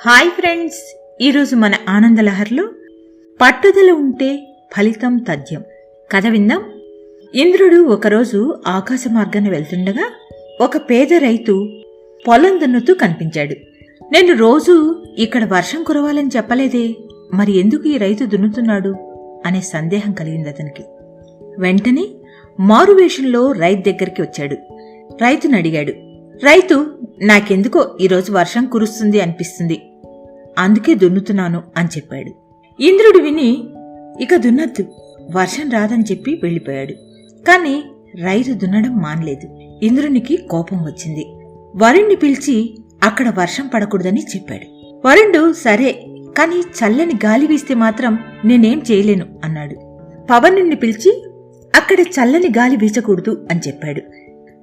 Hi friends ఈరోజు మన ఆనందలహర్లో పట్టుదల ఉంటే ఫలితం తథ్యం. కథ విందాం. ఇంద్రుడు ఒకరోజు ఆకాశ మార్గాన్ని వెళ్తుండగా ఒక పేద రైతు పొలం దున్నుతూ కనిపించాడు. నేను రోజు ఇక్కడ వర్షం కురవాలని చెప్పలేదే మరి ఎందుకు ఈ రైతు దున్నుతున్నాడు అనే సందేహం కలిగింది అతనికి. వెంటనే మారువేషంలో రైతు దగ్గరికి వచ్చాడు. రైతును అడిగాడు రైతు నాకెందుకో ఈరోజు వర్షం కురుస్తుంది అనిపిస్తుంది. అందుకే దున్నుతున్నాను అని చెప్పాడు. ఇంద్రుడు విని ఇక దున్నద్దు వర్షం రాదని చెప్పి వెళ్ళిపోయాడు. కాని రైతు దున్నడం మానలేదు. ఇంద్రునికి కోపం వచ్చింది. వరుణ్ణి పిలిచి అక్కడ వర్షం పడకూడదని చెప్పాడు. వరుణుడు సరే కాని చల్లని గాలి వీస్తే మాత్రం నేనేం చేయలేను అన్నాడు. పవనుణ్ణి పిలిచి అక్కడ చల్లని గాలి వీచకూడదు అని చెప్పాడు.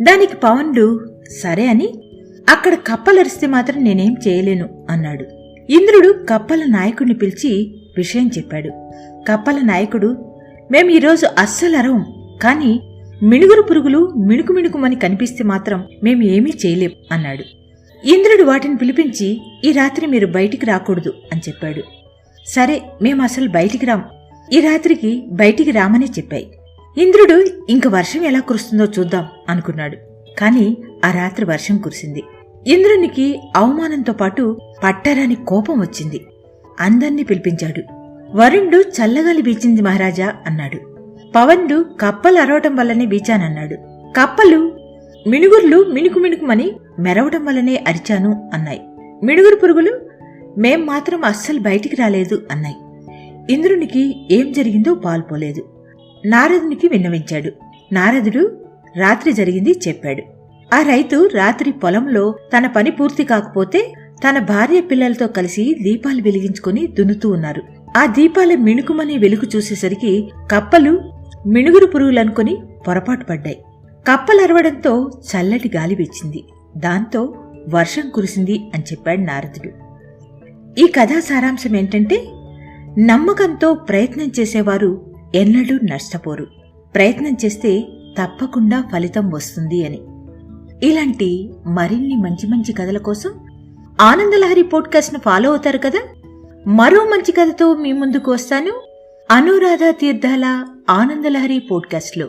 దానికి పవనుడు సరే అని అక్కడ కప్పలరిస్తే మాత్రం నేనేం చేయలేను అన్నాడు. ఇంద్రుడు కప్పల నాయకుడిని పిలిచి విషయం చెప్పాడు. కప్పల నాయకుడు మేం ఈరోజు అస్సలు అరవం కాని మిణుగురు పురుగులు మిణుకు మిణుకుమని కనిపిస్తే మాత్రం మేము ఏమీ చేయలేం అన్నాడు. ఇంద్రుడు వాటిని పిలిపించి ఈ రాత్రి మీరు బయటికి రాకూడదు అని చెప్పాడు. సరే మేము అసలు బయటికి రాం. ఈ రాత్రికి బయటికి రామని చెప్పాయి. ఇంద్రుడు ఇంక వర్షం ఎలా కురుస్తుందో చూద్దాం అనుకున్నాడు. కాని ఆ రాత్రి వర్షం కురిసింది. ఇంద్రునికి అవమానంతో పాటు పట్టరాని కోపం వచ్చింది. అందర్నీ పిలిపించాడు. వరుణుడు చల్లగాలి బీచింది మహారాజా అన్నాడు. పవనుడు కప్పలు అరవటం వల్లనే బీచానన్నాడు కప్పలు మిణుగుర్లు మిణుకు మిణుకుమని మెరవటం వల్లనే అరిచాను అన్నాయి. మిణుగురు పురుగులు మేం మాత్రం అస్సలు బయటికి రాలేదు అన్నాయి. ఇంద్రునికి ఏం జరిగిందో పాల్పోలేదు. నారదునికి విన్నవించాడు. నారదుడు రాత్రి జరిగింది చెప్పాడు. ఆ రైతు రాత్రి పొలంలో తన పని పూర్తి కాకపోతే తన భార్య పిల్లలతో కలిసి దీపాలు వెలిగించుకుని దున్నుతూ ఉన్నారు. ఆ దీపాల మిణుకుమని వెలుగు చూసేసరికి కప్పలు మిణుగురు పురుగులనుకుని పొరపాటు పడ్డాయి. కప్పలరవడంతో చల్లటి గాలి వచ్చింది దాంతో వర్షం కురిసింది అని చెప్పాడు నారదుడు. ఈ కథా సారాంశం ఏంటంటే నమ్మకంతో ప్రయత్నం చేసేవారు ఎన్నడూ నష్టపోరు. ప్రయత్నం చేస్తే తప్పకుండా ఫలితం వస్తుంది అని. ఇలాంటి మరిన్ని మంచి మంచి కథల కోసం ఆనందలహరి పోడ్కాస్ట్ను ఫాలో అవుతారు కదా? మరో మంచి కథతో మీ ముందుకు వస్తాను. అనురాధ తీర్థాల ఆనందలహరి పోడ్కాస్ట్లో